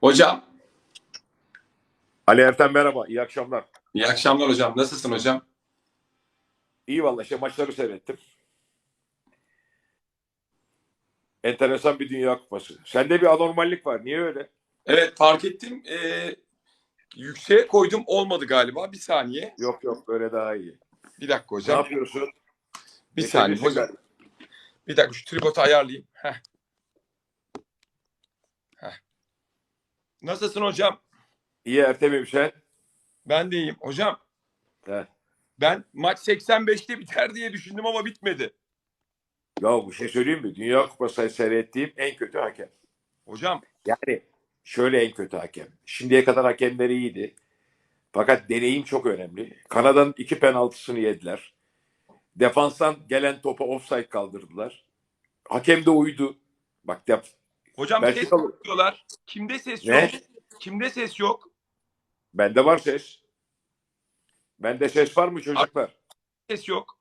Hocam, Ali Ertem merhaba, iyi akşamlar. iyi akşamlar hocam. Nasılsın hocam? İyi vallahi işte maçları seyrettim. Enteresan bir Dünya Kupası. Sende bir anormallik var. Niye öyle? Evet fark ettim. Ee, yükseğe koydum olmadı galiba. Bir saniye. Yok yok böyle daha iyi. Bir dakika Ne hocam. yapıyorsun? Bir Ne saniye hocam. Bir dakika şu tripodu ayarlayayım. Heh. Nasılsın hocam? İyi Ertem'im sen. Ben de iyiyim. Hocam He. ben maç 85'te biter diye düşündüm ama bitmedi. Ya bir şey söyleyeyim mi? Dünya Kupası seyrettiğim en kötü hakem. Hocam Yani şöyle en kötü hakem. Şimdiye kadar hakemleri iyiydi. Fakat deneyim çok önemli. Kanada'nın iki penaltısını yediler. Defanstan gelen topa offside kaldırdılar. Hakem de uydu. Bak def hocam Belki ses kalır. diyorlar. Kimde ses Ne? yok? Kimde ses yok? Bende var ses. Bende ses var mı çocuklar? Ses yok.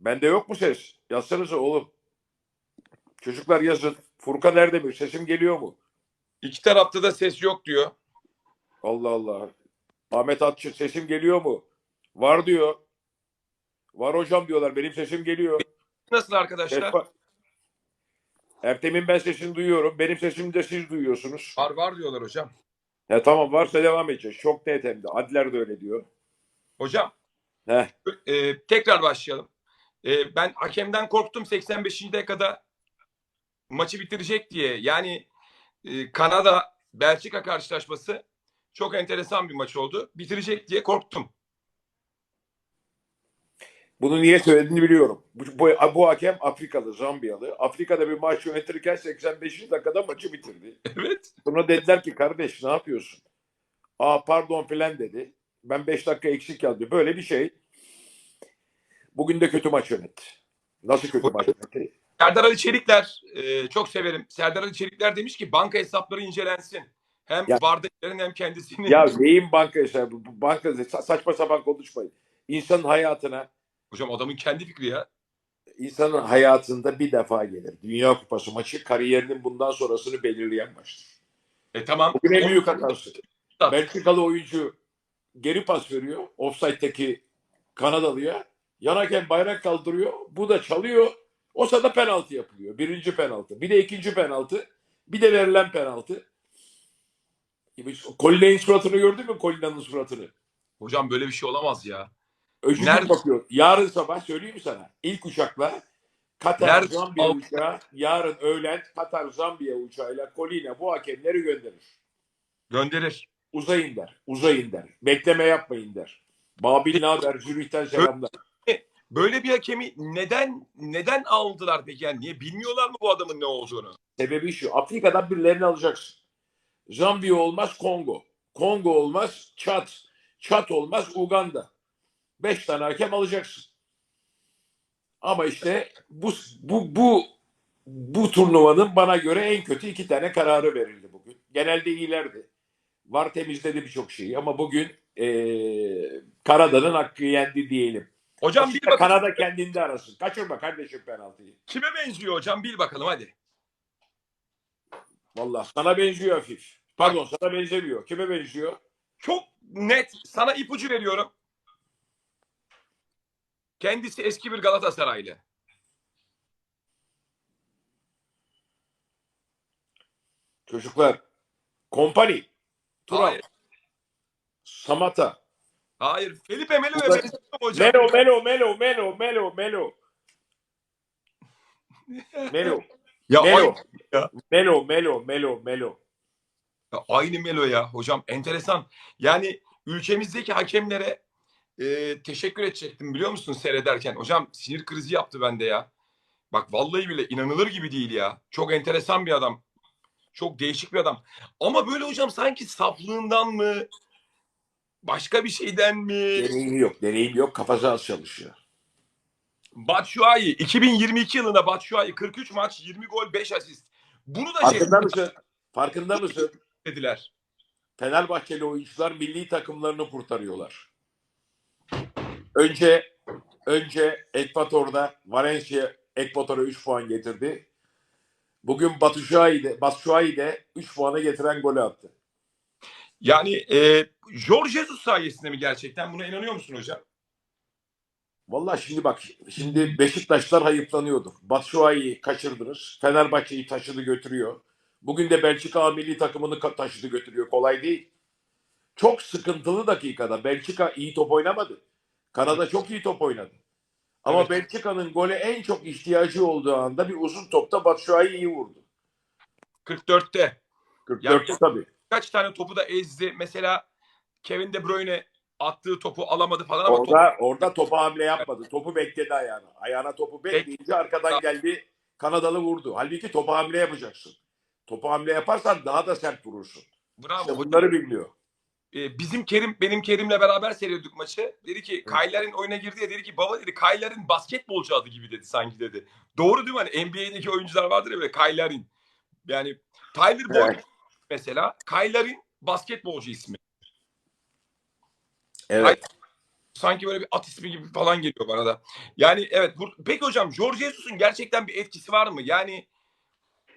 Bende yok mu ses? Yazsanıza oğlum. Çocuklar yazın. Furkan Erdemir sesim geliyor mu? İki tarafta da ses yok diyor. Allah Allah. Ahmet Atçı sesim geliyor mu? Var diyor. Var hocam diyorlar. Benim sesim geliyor. Nasıl Ses arkadaşlar? var. Ertem'in ben sesini duyuyorum. Benim sesimi de siz duyuyorsunuz. Var var diyorlar hocam. He, tamam varsa devam edeceğiz. Çok net hem de. Adler de öyle diyor. Hocam Heh. e, tekrar başlayalım. E, ben hakemden korktum 85. dakikada maçı bitirecek diye. Yani e, Kanada Belçika karşılaşması çok enteresan bir maç oldu. Bitirecek diye korktum. Bunu niye söylediğini biliyorum. Bu, bu, bu hakem Afrikalı, Zambiyalı. Afrika'da bir maç yönetirken 85. dakikada maçı bitirdi. Evet. Sonra dediler ki kardeş ne yapıyorsun? Aa pardon filan dedi. Ben 5 dakika eksik yazdım. Böyle bir şey. Bugün de kötü maç yönetti. Nasıl kötü maç yönetti? Serdar Ali Çelikler e, çok severim. Serdar Ali Çelikler demiş ki banka hesapları incelensin. Hem Ya- hem kendisinin. Ya neyin banka hesabı? Banka sa- saçma sapan konuşmayın. İnsanın hayatına, Hocam adamın kendi fikri ya. insanın hayatında bir defa gelir. Dünya Kupası maçı kariyerinin bundan sonrasını belirleyen maçtır. E tamam. Bugün en büyük hatası. Belçikalı oyuncu geri pas veriyor. Offside'deki Kanadalı'ya. Yan hakem bayrak kaldırıyor. Bu da çalıyor. O sırada penaltı yapılıyor. Birinci penaltı. Bir de ikinci penaltı. Bir de verilen penaltı. Colina'nın suratını gördün mü Colina'nın suratını? Hocam böyle bir şey olamaz ya. Öcücük Nerede- bakıyor. Yarın sabah söyleyeyim mi sana? İlk uçakla Katar Nerede- Zambiya uçağı yarın öğlen Katar Zambiya uçağıyla Colina bu hakemleri gönderir. Gönderir. Uzayın der. Uzayın der. Bekleme yapmayın der. Babil Naber Zürih'ten selamlar. Böyle bir hakemi neden neden aldılar peki? Yani niye bilmiyorlar mı bu adamın ne olduğunu? Sebebi şu. Afrika'dan birilerini alacaksın. Zambiya olmaz Kongo. Kongo olmaz Çat. Çat olmaz Uganda. Beş tane hakem alacaksın. Ama işte bu bu bu bu turnuvanın bana göre en kötü iki tane kararı verildi bugün. Genelde iyilerdi. Var temizledi birçok şeyi ama bugün eee Kanada'nın hakkı yendi diyelim. Hocam bil bakalım Kanada kendinde arasın. Kaçırma kardeşim penaltıyı. kime benziyor hocam bil bakalım hadi. Vallahi sana benziyor hafif. Pardon sana benzemiyor. Kime benziyor? Çok net sana ipucu veriyorum. Kendisi eski bir Galatasaraylı. Çocuklar. Kompani. Turan. Hayır. Samata. Hayır. Felipe Burada- benziyor hocam. Melo, Melo, Melo, Melo, Melo, Melo. Melo, Ya, Melo. aynı, Melo, Melo, Melo, Melo. ya aynı Melo ya hocam. Enteresan. Yani ülkemizdeki hakemlere e, teşekkür edecektim biliyor musun seyrederken. Hocam sinir krizi yaptı bende ya. Bak vallahi bile inanılır gibi değil ya. Çok enteresan bir adam. Çok değişik bir adam. Ama böyle hocam sanki saflığından mı? Başka bir şeyden mi? Deneyim yok, deneyim yok. Kafası az çalışıyor. Batshuayi 2022 yılında Batshuayi 43 maç 20 gol 5 asist. Bunu da şey Farkında mısın? Farkında mısın? dediler. Fenerbahçeli oyuncular milli takımlarını kurtarıyorlar. Önce önce Ekvator'da Valencia Ekvator'a 3 puan getirdi. Bugün Batu Şua'yı de, Batu Şua'yı de 3 puana getiren golü attı. Yani e, Jorge Jesus sayesinde mi gerçekten? Buna inanıyor musun hocam? Vallahi şimdi bak, şimdi Beşiktaşlar hayıflanıyordur. Batshuayi'yi kaçırdınız. Fenerbahçe'yi taşıdı götürüyor. Bugün de Belçika milli takımını taşıdı götürüyor. Kolay değil. Çok sıkıntılı dakikada. Belçika iyi top oynamadı. Kanada çok iyi top oynadı. Ama Evet. Belçika'nın gole en çok ihtiyacı olduğu anda bir uzun topta Batshuayi iyi vurdu. 44'te 44'te tabii. kaç tane topu da ezdi. Mesela Kevin De Bruyne attığı topu alamadı falan ama Orada orada topa hamle yapmadı. Topu bekledi ayağına. Ayağına topu bekleyince arkadan geldi. Kanadalı vurdu. Halbuki topa hamle yapacaksın. Topa hamle yaparsan daha da sert vurursun. bravo. İşte bunları bilmiyor. E, bizim Kerim benim Kerim'le beraber seyrediyorduk maçı. Dedi ki Kayler'in oyuna girdi ya dedi ki baba dedi Kayler'in basketbolcu adı gibi dedi sanki dedi. Doğru değil mi? Hani NBA'deki oyuncular vardır ya böyle Kayler'in. Yani Tyler Boyd Evet. mesela Kayler'in basketbolcu ismi. Evet. Sanki böyle bir at ismi gibi falan geliyor bana da. Yani evet. Bu, peki hocam Jorge Jesus'un gerçekten bir etkisi var mı? Yani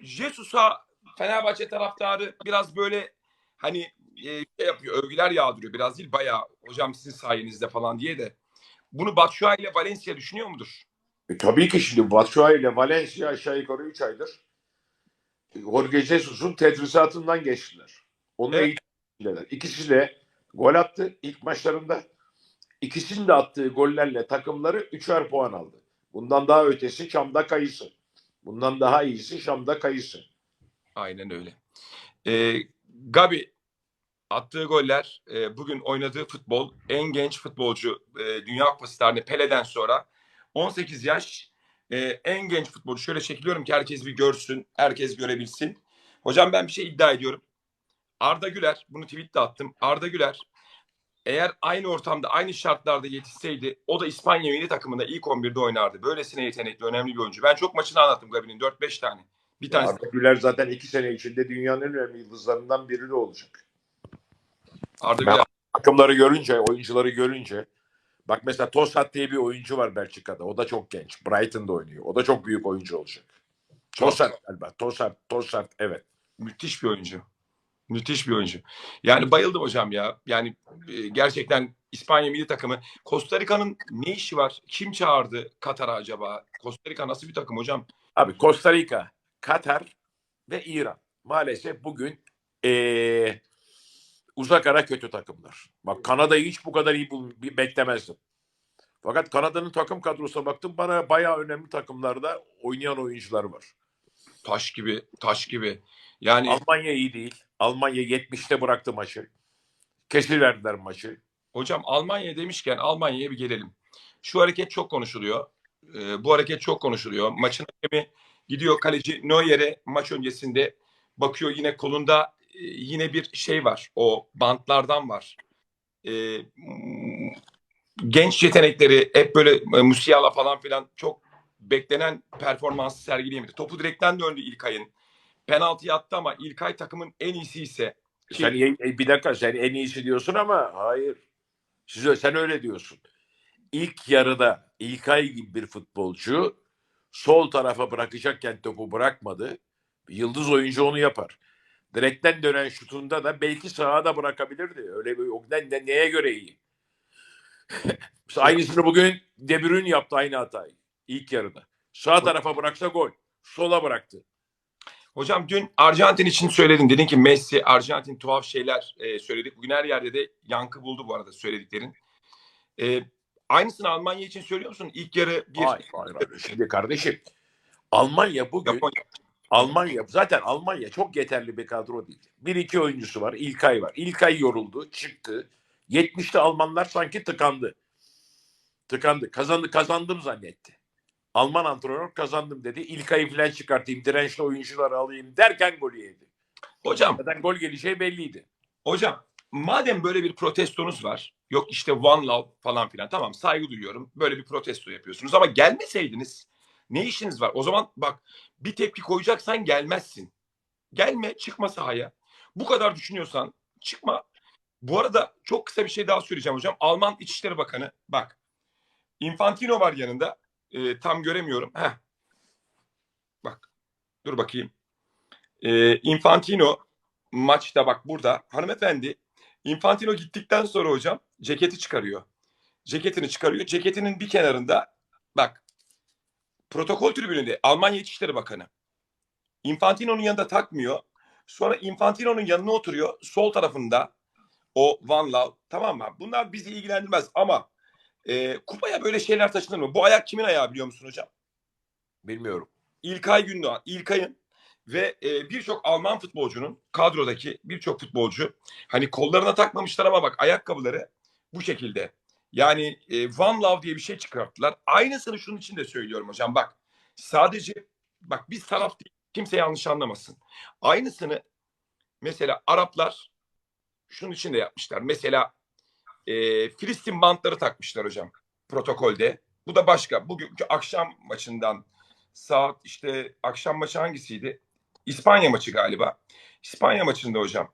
Jesus'a Fenerbahçe taraftarı biraz böyle hani e, şey yapıyor, övgüler yağdırıyor. Biraz değil bayağı hocam sizin sayenizde falan diye de. Bunu Batshuayi ile Valencia düşünüyor mudur? E, tabii ki şimdi Batshuayi ile Valencia aşağı yukarı 3 aydır Jorge Jesus'un tedrisatından geçtiler. Onu Evet. eğitimler. İkisi de gol attı ilk maçlarında. İkisinin de attığı gollerle takımları üçer puan aldı. Bundan daha ötesi Şam'da kayısı. Bundan daha iyisi Şam'da kayısı. Aynen öyle. E, Gabi attığı goller, e, bugün oynadığı futbol, en genç futbolcu e, Dünya Kupası tarihinde Pele'den sonra 18 yaş e, en genç futbolcu. Şöyle çekiliyorum ki herkes bir görsün, herkes görebilsin. Hocam ben bir şey iddia ediyorum. Arda Güler, bunu tweette attım. Arda Güler eğer aynı ortamda, aynı şartlarda yetişseydi o da İspanya milli takımında ilk 11'de oynardı. Böylesine yetenekli, önemli bir oyuncu. Ben çok maçını anlattım Gabi'nin 4-5 tane. Bir tanesi Arda Güler zaten iki sene içinde dünyanın en önemli yıldızlarından biri de olacak. Arda Ben-. Takımları görünce, oyuncuları görünce bak mesela Tossat diye bir oyuncu var Belçika'da. O da çok genç. Brighton'da oynuyor. O da çok büyük oyuncu olacak. Tossat galiba. Tossat, Tossat evet. Müthiş bir oyuncu. Müthiş bir oyuncu. Yani bayıldım hocam ya. Yani e, gerçekten İspanya milli takımı. Costa Rica'nın ne işi var? Kim çağırdı Katar'a acaba? Costa Rica nasıl bir takım hocam? Abi Costa Rica, Katar ve İran. Maalesef bugün eee, uzak ara kötü takımlar. Bak Kanada'yı hiç bu kadar iyi bul- bir beklemezdim. Fakat Kanada'nın takım kadrosuna baktım bana bayağı önemli takımlarda oynayan oyuncular var. Taş gibi, taş gibi. Yani Almanya iyi değil. Almanya 70'te bıraktı maçı. Kesiverdiler maçı. hocam Almanya demişken Almanya'ya bir gelelim. Şu hareket çok konuşuluyor. E, bu hareket çok konuşuluyor. Maçın hakemi gidiyor kaleci Neuer'e maç öncesinde bakıyor yine kolunda yine bir şey var. O bantlardan var. E, genç yetenekleri hep böyle e, Musiala falan filan çok beklenen performansı sergileyemedi. Topu direkten döndü İlkay'ın. Penaltı attı ama İlkay takımın en iyisi ise ki- Sen e, bir dakika sen en iyisi diyorsun ama hayır. Siz, sen öyle diyorsun. İlk yarıda İlkay gibi bir futbolcu sol tarafa bırakacakken topu bırakmadı. Yıldız oyuncu onu yapar. Direkten dönen şutunda da belki sağa da bırakabilirdi. Öyle bir o- ne- neye göre iyi? Aynısını bugün De Bruyne yaptı aynı hatayı ilk yarıda. Sağ tarafa bıraksa gol. Sola bıraktı. Hocam dün Arjantin için söyledin. Dedin ki Messi, Arjantin tuhaf şeyler e, söyledik. Bugün her yerde de yankı buldu bu arada söylediklerin. E, aynısını Almanya için söylüyor musun? İlk yarı bir Hayır, hayır, hayır. Şimdi kardeşim Almanya bugün Japonya. Almanya zaten Almanya çok yeterli bir kadro değil. Bir iki oyuncusu var. İlkay var. İlkay yoruldu, çıktı. 70'te Almanlar sanki tıkandı. Tıkandı. Kazandı, kazandım zannetti. Alman antrenör kazandım dedi. İlkay'ı falan çıkartayım, dirençli oyuncuları alayım derken golü yedi. Hocam, Zaten gol geleceği belliydi. hocam madem böyle bir protestonuz var. Yok işte one love falan filan. Tamam saygı duyuyorum. Böyle bir protesto yapıyorsunuz ama gelmeseydiniz ne işiniz var? O zaman bak bir tepki koyacaksan gelmezsin. Gelme, çıkma sahaya. Bu kadar düşünüyorsan çıkma. Bu arada çok kısa bir şey daha söyleyeceğim hocam. Alman İçişleri Bakanı bak. Infantino var yanında. Ee, tam göremiyorum. Heh. Bak. Dur bakayım. Ee, Infantino maçta bak burada hanımefendi Infantino gittikten sonra hocam ceketi çıkarıyor. Ceketini çıkarıyor. Ceketinin bir kenarında bak protokol tribününde Almanya İçişleri Bakanı. Infantino'nun yanında takmıyor. Sonra Infantino'nun yanına oturuyor. Sol tarafında o Van Love tamam mı? Bunlar bizi ilgilendirmez ama e, kupaya böyle şeyler taşınır mı? Bu ayak kimin ayağı biliyor musun hocam? Bilmiyorum. İlkay Gündoğan. İlkay'ın ve e, birçok Alman futbolcunun kadrodaki birçok futbolcu hani kollarına takmamışlar ama bak ayakkabıları bu şekilde. Yani e, One Love diye bir şey çıkarttılar. Aynısını şunun için de söylüyorum hocam bak. Sadece bak biz taraf değil. Kimse yanlış anlamasın. Aynısını mesela Araplar şunun için de yapmışlar. Mesela e, Filistin bantları takmışlar hocam protokolde. Bu da başka. Bugünkü akşam maçından saat işte akşam maçı hangisiydi? İspanya maçı galiba. İspanya maçında hocam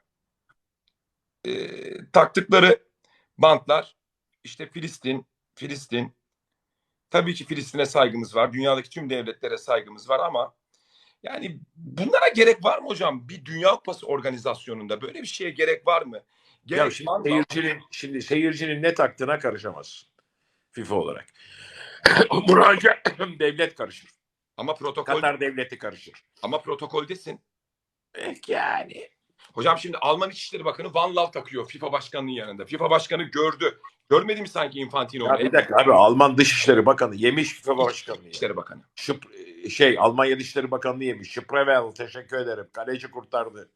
e, taktıkları bantlar işte Filistin, Filistin. Tabii ki Filistin'e saygımız var. Dünyadaki tüm devletlere saygımız var ama yani bunlara gerek var mı hocam? Bir Dünya Kupası organizasyonunda böyle bir şeye gerek var mı? Gerek Ya şimdi var mı? seyircinin, şimdi seyircinin ne taktığına karışamazsın. FIFA olarak. Ancak devlet karışır. Ama protokol Katar devleti karışır. ama protokoldesin. Eh, Yani. Hocam şimdi Alman İçişleri Bakanı Van Love takıyor FIFA Başkanı'nın yanında. FIFA Başkanı gördü. Görmedi mi sanki Infantino? Ya bir dakika abi Alman Dışişleri Bakanı yemiş FIFA Başkanı. ya. İçişleri Bakanı. Şıp, şey Almanya Dışişleri Bakanlığı yemiş. Şıprevel teşekkür ederim. Kaleci kurtardı.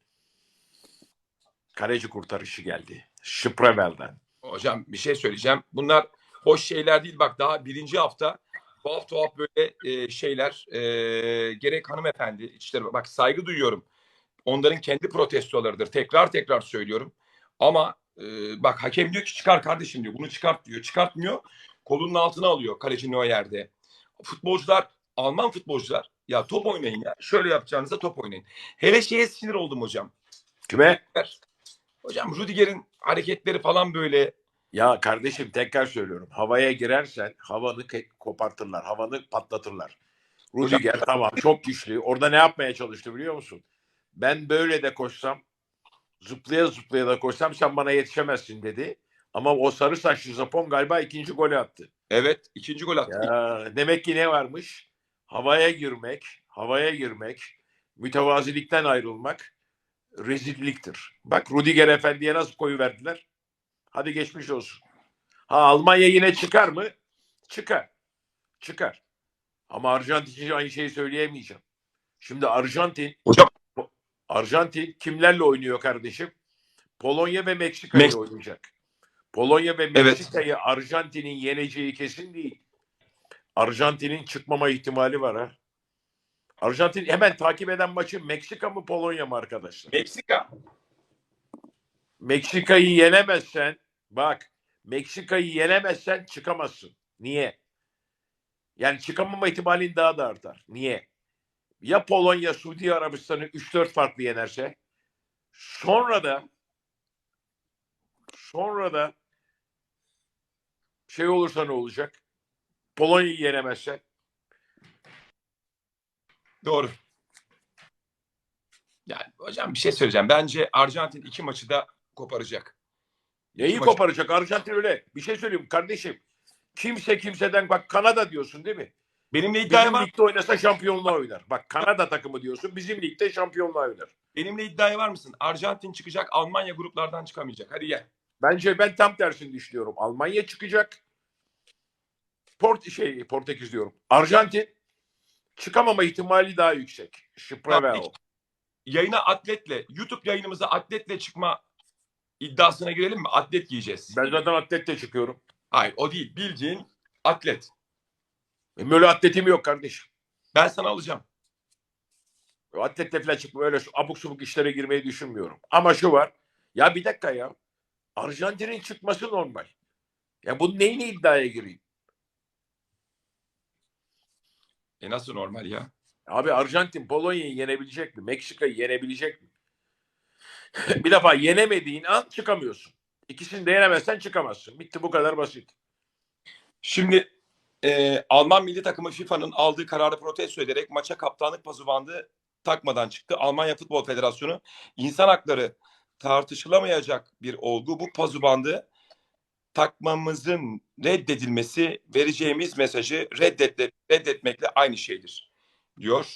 Kaleci kurtarışı geldi. Şıprevel'den. Hocam bir şey söyleyeceğim. Bunlar hoş şeyler değil. Bak daha birinci hafta tuhaf tuhaf böyle e, şeyler e, gerek hanımefendi İçişleri bak saygı duyuyorum. Onların kendi protestolarıdır. Tekrar tekrar söylüyorum. Ama e, bak hakem diyor ki çıkar kardeşim diyor. Bunu çıkart diyor. Çıkartmıyor. Kolunun altına alıyor kalecinin o yerde. Futbolcular Alman futbolcular ya top oynayın ya. Şöyle yapacağınıza top oynayın. Hele şeye sinir oldum hocam. Kime? Hocam Rüdiger'in hareketleri falan böyle Ya kardeşim tekrar söylüyorum. Havaya girersen havanı kopartırlar. Havanı patlatırlar. Rudiger tamam çok güçlü. Orada ne yapmaya çalıştı biliyor musun? Ben böyle de koşsam zıplaya zıplaya da koşsam sen bana yetişemezsin dedi. Ama o sarı saçlı Japon galiba ikinci golü attı. evet ikinci gol attı. Ya, demek ki ne varmış? Havaya girmek, havaya girmek, mütevazilikten ayrılmak rezilliktir. Bak Rudiger Efendi'ye nasıl koyu verdiler? Hadi geçmiş olsun. Ha Almanya yine çıkar mı? Çıkar. Çıkar. Ama Arjantin için aynı şeyi söyleyemeyeceğim. Şimdi Arjantin Hocam Arjantin kimlerle oynuyor kardeşim? Polonya ve Meksika ile Meks- oynayacak. Polonya ve Evet. Meksika'yı Arjantin'in yeneceği kesin değil. Arjantin'in çıkmama ihtimali var ha. Arjantin hemen takip eden maçı Meksika mı Polonya mı arkadaşlar? Meksika. Meksika'yı yenemezsen bak Meksika'yı yenemezsen çıkamazsın. Niye? Yani çıkamama ihtimalin daha da artar. Niye? Ya Polonya Suudi Arabistan'ı 3-4 farklı yenerse sonra da sonra da şey olursa ne olacak? Polonya'yı yenemezsen Doğru. Yani hocam bir şey söyleyeceğim. Bence Arjantin iki maçı da koparacak. neyi maçı- koparacak? Arjantin öyle. Bir şey söyleyeyim kardeşim. Kimse kimseden bak Kanada diyorsun değil mi? Benimle iddiaya Bizim var. ligde oynasa şampiyonluğa oynar. Bak Kanada takımı diyorsun. Bizim ligde şampiyonluğa oynar. Benimle iddiaya var mısın? Arjantin çıkacak, Almanya gruplardan çıkamayacak. Hadi gel. Bence ben tam tersini düşünüyorum. Almanya çıkacak. Port şey Portekiz diyorum. Arjantin çıkamama ihtimali daha yüksek. Tabii. Yayına atletle, YouTube yayınımıza atletle çıkma iddiasına girelim mi? Atlet giyeceğiz. Ben zaten atletle çıkıyorum. Hayır o değil. Bildiğin atlet. Benim öyle atletim yok kardeşim. Ben sana alacağım. Atletle falan çıkma öyle şu abuk subuk işlere girmeyi düşünmüyorum. Ama şu var. Ya bir dakika ya. Arjantin'in çıkması normal. Ya bu neyine iddiaya gireyim? E nasıl normal ya? Abi Arjantin Polonya'yı yenebilecek mi? Meksika'yı yenebilecek mi? bir defa yenemediğin an çıkamıyorsun. İkisini de yenemezsen çıkamazsın. Bitti bu kadar basit. Şimdi e, Alman milli takımı FIFA'nın aldığı kararı protesto ederek maça kaptanlık pası bandı takmadan çıktı. Almanya Futbol Federasyonu insan hakları tartışılamayacak bir olgu. Bu pazu bandı takmamızın reddedilmesi vereceğimiz mesajı reddetle, reddetmekle aynı şeydir diyor.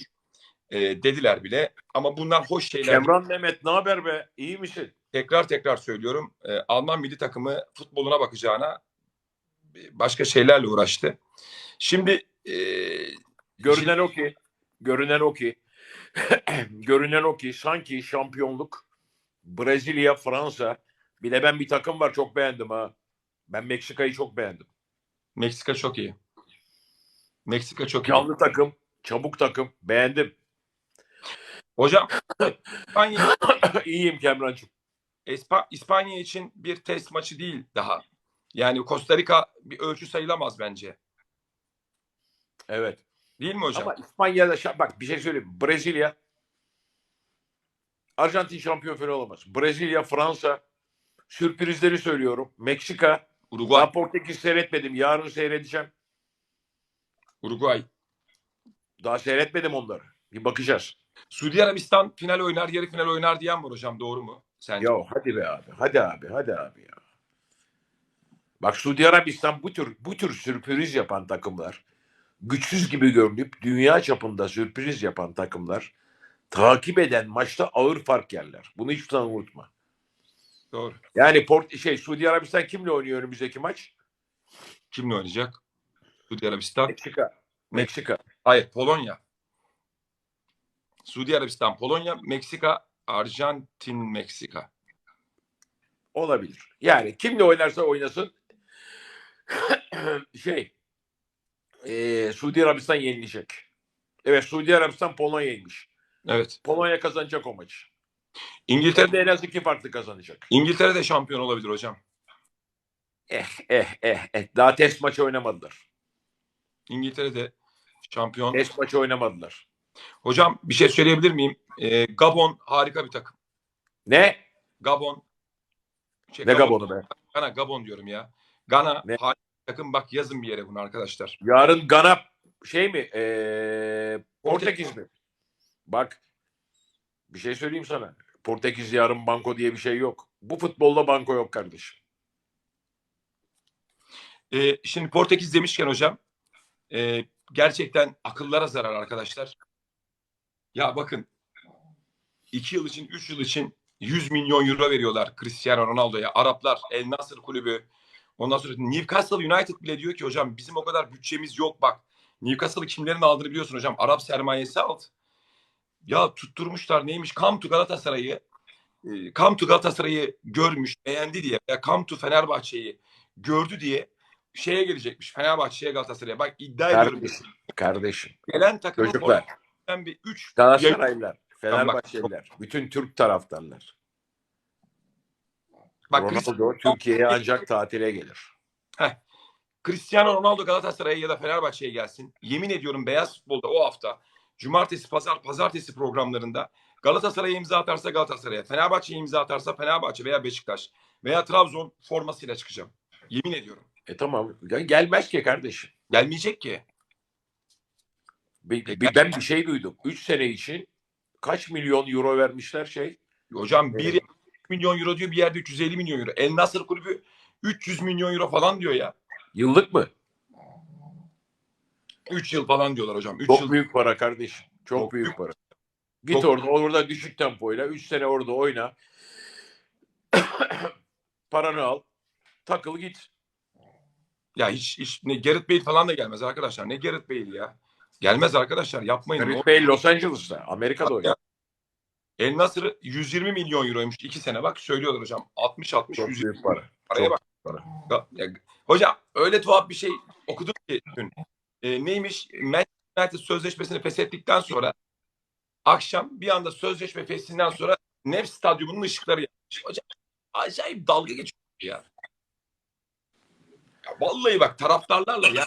E, dediler bile ama bunlar hoş şeyler. Kemran Mehmet ne haber be? İyi misin? Tekrar tekrar söylüyorum. e, Alman milli takımı futboluna bakacağına başka şeylerle uğraştı. Şimdi e, Görünen o ki, görünen o ki, görünen o ki sanki şampiyonluk Brezilya, Fransa. Bir de ben bir takım var çok beğendim ha. Ben Meksika'yı çok beğendim. Meksika çok iyi. Meksika çok iyi. Canlı takım, çabuk takım. Beğendim. Hocam İspanya, İyiyim Kemrancığım. İspa- İspanya için bir test maçı değil daha. Yani Costa Rica bir ölçü sayılamaz bence. Evet. Değil mi hocam? Ama İspanya'da şa- bak bir şey söyleyeyim. Brezilya Arjantin şampiyon falan olamaz. Brezilya, Fransa sürprizleri söylüyorum. Meksika Uruguay, daha Portekiz seyretmedim. Yarın seyredeceğim. Uruguay. Daha seyretmedim onları. Bir bakacağız. Suudi Arabistan final oynar, yarı final oynar diyen var hocam. Doğru mu? Sence? Ya hadi be abi. Hadi abi. Hadi abi ya. Bak Suudi Arabistan bu tür bu tür sürpriz yapan takımlar güçsüz gibi görünüp dünya çapında sürpriz yapan takımlar takip eden maçta ağır fark yerler. Bunu hiç zaman unutma. Doğru. Yani Port şey Suudi Arabistan kimle oynuyor önümüzdeki maç? Kimle oynayacak? Suudi Arabistan. Meksika. Meksika. Hayır, Polonya. Suudi Arabistan, Polonya, Meksika, Arjantin, Meksika. Olabilir. Yani kimle oynarsa oynasın şey eee Suudi Arabistan yenilecek. Evet Suudi Arabistan Polonya'ymış. Evet. Polonya kazanacak o maçı. İngiltere de en az iki farklı kazanacak. İngiltere de şampiyon olabilir hocam. Eh eh eh eh. Daha test maçı oynamadılar. İngiltere de şampiyon. Test maçı oynamadılar. Hocam bir şey söyleyebilir miyim? Ee, Gabon harika bir takım. Ne? Gabon. Şey, Ne Gabon'u be? Gana, Gabon diyorum ya. Gana Ne? harika takım. Bak yazın bir yere bunu arkadaşlar. Yarın Gana şey mi? Eee Portekiz mi? Bak bir şey söyleyeyim sana. Portekiz yarın banko diye bir şey yok. Bu futbolda banko yok kardeşim. Ee, şimdi Portekiz demişken hocam e, gerçekten akıllara zarar arkadaşlar. Ya bakın iki yıl için, üç yıl için 100 milyon euro veriyorlar Cristiano Ronaldo'ya. Araplar, El Nasır kulübü. Ondan sonra Newcastle United bile diyor ki hocam bizim o kadar bütçemiz yok bak. Newcastle'ı kimlerin aldığını biliyorsun hocam. Arap sermayesi alt. Ya tutturmuşlar neymiş? Come to Galatasaray'ı e, Come to Galatasaray'ı görmüş, beğendi diye veya Come to Fenerbahçe'yi gördü diye şeye gelecekmiş. Fenerbahçe'ye Galatasaray'a. Bak iddia ediyorum. Kardeşim. Kardeşim. Gelen takımın Çocuklar. bir 3 Galatasaraylılar. Fenerbahçeliler. Bütün Türk taraftarlar. Bak Ronaldo Türkiye'ye ancak tatile gelir. Cristiano Ronaldo Galatasaray'a ya da Fenerbahçe'ye gelsin. Yemin ediyorum beyaz futbolda o hafta cumartesi, pazar, pazartesi programlarında Galatasaray'a imza atarsa Galatasaray'a, Fenerbahçe'ye imza atarsa Fenerbahçe veya Beşiktaş veya Trabzon formasıyla çıkacağım. Yemin ediyorum. E tamam. Gelmez ki kardeşim. Gelmeyecek ki. Bir- bir- ben bir şey duydum. 3 sene için kaç milyon euro vermişler şey? Hocam bir Evet. Milyon euro diyor bir yerde 350 milyon euro. El Nasır kulübü 300 milyon euro falan diyor ya. Yıllık mı? 3 yıl falan diyorlar hocam. 3 Çok yıl. büyük para kardeşim. Çok, Çok büyük büyük. para. Git Çok- orada orada düşük tempoyla 3 sene orada oyna. Paranı al. Takıl git. Ya hiç, hiç ne Gareth Bale falan da gelmez arkadaşlar. Ne Gareth Bale ya? Gelmez arkadaşlar yapmayın. Gareth Bale Los Angeles'ta. Amerika'da oynuyor. El Nasır 120 milyon euroymuş 2 sene bak söylüyorlar hocam. 60 60 Çok 100 büyük para. paraya çok bak. para. Ya- ya- hocam öyle tuhaf bir şey okudum ki dün. Ee, neymiş? Manchester United sözleşmesini feshettikten sonra akşam bir anda sözleşme feshinden sonra Nef Stadyumu'nun ışıkları yanmış. Hocam acayip dalga geçiyor ya. ya. Vallahi bak taraftarlarla ya.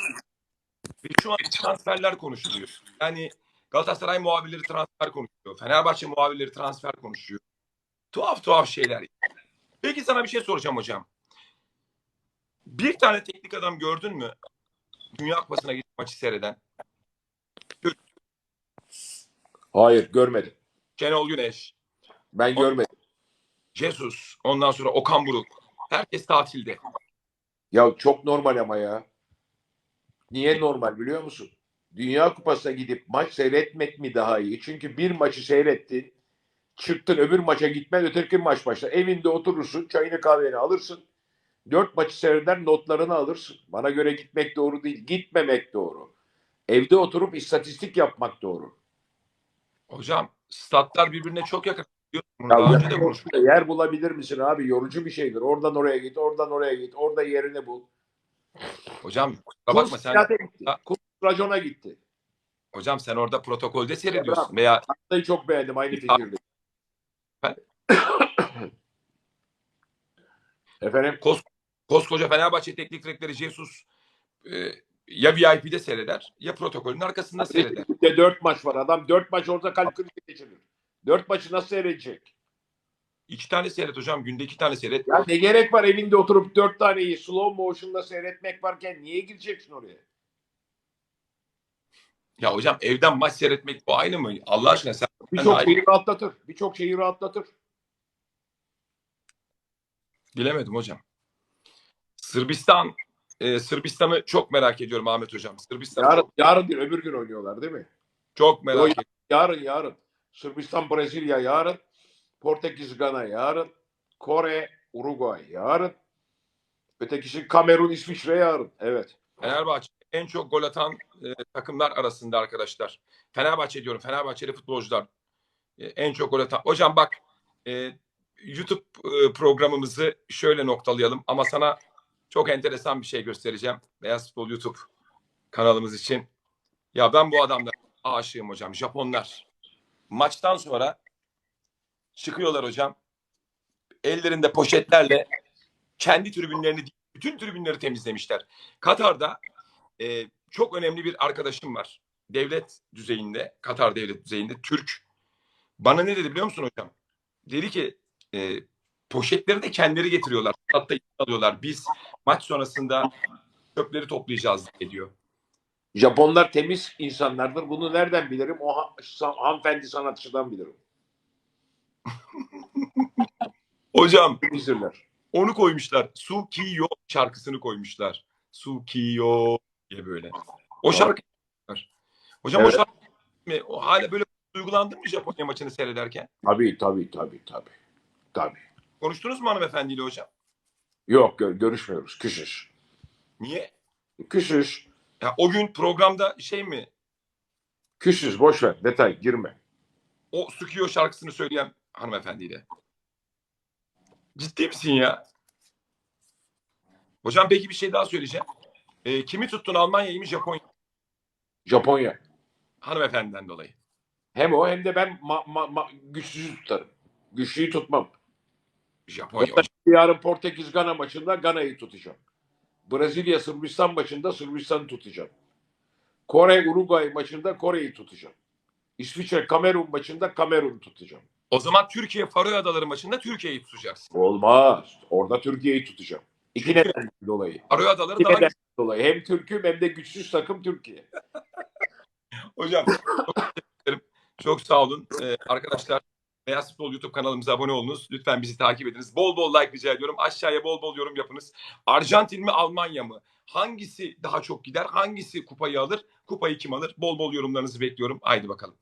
Şu an transferler konuşuluyor. Yani Galatasaray muhabirleri transfer konuşuyor. Fenerbahçe muhabirleri transfer konuşuyor. Tuhaf tuhaf şeyler. Peki sana bir şey soracağım hocam. Bir tane teknik adam gördün mü? Dünya Kupası'na gidip maçı seyreden. Hayır görmedim. Şenol Güneş, Ben görmedim. Jesus, ondan sonra Okan Buruk. Herkes tatilde. Ya çok normal ama ya. Niye normal biliyor musun? Dünya Kupası'na gidip maç seyretmek mi daha iyi? Çünkü bir maçı seyrettin, çıktın öbür maça gitmen öteki maç başlar. Evinde oturursun, çayını kahveni alırsın. Dört maçı seyreder, notlarını alırsın. Bana göre gitmek doğru değil, gitmemek doğru. Evde oturup istatistik yapmak doğru. Hocam statlar birbirine çok yakın. Ya daha önce de konuştuk. Yer bulabilir misin abi? Yorucu bir şeydir. Oradan oraya git, oradan oraya git, orada yerini bul. Hocam kusura bakma sen. Kurs racona gitti. hocam sen orada protokolde seyrediyorsun veya Haftayı çok beğendim aynı fikirde. Efendim koskoca Fenerbahçe teknik direktörü Jesus e, ya VIP'de seyreder ya protokolün arkasında seyreder. Ligde dört maç var. Adam dört maç orada kalp krizi geçirir. Dört maçı nasıl seyredecek? İki tane seyret hocam. Günde iki tane seyret. Ya ne gerek var evinde oturup dört taneyi slow motion'da seyretmek varken niye gireceksin oraya? Ya hocam evden maç seyretmek bu aynı mı? Allah aşkına sen Birçok şeyi rahatlatır. Birçok şeyi rahatlatır. bilemedim hocam. Sırbistan e, Sırbistan'ı çok merak ediyorum Ahmet hocam. Sırbistan Yarın, çok, yarın değil öbür gün oynuyorlar değil mi? çok merak ediyorum. Yarın yarın. Sırbistan Brezilya yarın. Portekiz Gana yarın. Kore Uruguay yarın. Ötekisi Kamerun İsviçre yarın. Evet. Fenerbahçe en çok gol atan e, takımlar arasında arkadaşlar. Fenerbahçe diyorum. Fenerbahçeli futbolcular e, en çok gol atan. Hocam bak e, YouTube e, programımızı şöyle noktalayalım ama sana çok enteresan bir şey göstereceğim. Beyaz Futbol YouTube kanalımız için. Ya ben bu adamlara aşığım hocam. Japonlar. Maçtan sonra çıkıyorlar hocam. Ellerinde poşetlerle kendi tribünlerini bütün tribünleri temizlemişler. Katar'da e, çok önemli bir arkadaşım var. Devlet düzeyinde, Katar devlet düzeyinde Türk. Bana ne dedi biliyor musun hocam? Dedi ki e, poşetleri de kendileri getiriyorlar. Hatta alıyorlar. Biz maç sonrasında çöpleri toplayacağız diyor. Japonlar temiz insanlardır. Bunu nereden bilirim? O ha- sa- hanımefendi sanatçıdan bilirim. Hocam Temizdirler. onu koymuşlar. Sukiyo şarkısını koymuşlar. Sukiyo diye böyle. O şarkı Hocam Evet. o şarkı mi? O hala böyle duygulandın mı Japonya maçını seyrederken? Tabii tabii tabii tabii. Tabii. Konuştunuz mu hanımefendiyle hocam? Yok gör- görüşmüyoruz. Küsüz. Niye? Küsüz. Ya o gün programda şey mi? Küsüz. Boş ver. Detay girme. O Sukiyo şarkısını söyleyen hanımefendiyle. Ciddi misin ya? Hocam peki bir şey daha söyleyeceğim. Ee, kimi tuttun Almanya'yı mı Japonya? Japonya. Hanımefendiden dolayı. Hem o hem de ben ma- ma- ma- güçsüzü tutarım. Güçlüyü tutmam. Japonya. Yarın Portekiz Gana maçında Gana'yı tutacağım. Brezilya Sırbistan maçında Sırbistan'ı tutacağım. Kore Uruguay maçında Kore'yi tutacağım. İsviçre Kamerun maçında Kamerun'u tutacağım. O zaman Türkiye Faroe Adaları maçında Türkiye'yi tutacaksın. Olmaz. Orada Türkiye'yi tutacağım. İki neden dolayı. Faroe Adaları İki daha neden dolayı. Hem Türk'üm hem de güçsüz takım Türkiye. Hocam çok. Çok sağ olun. Ee, arkadaşlar Beyaz Futbol YouTube kanalımıza abone olunuz. Lütfen bizi takip ediniz. Bol bol like rica ediyorum. Aşağıya bol bol yorum yapınız. Arjantin mi Almanya mı? Hangisi daha çok gider? Hangisi kupayı alır? Kupayı kim alır? Bol bol yorumlarınızı bekliyorum. Haydi bakalım.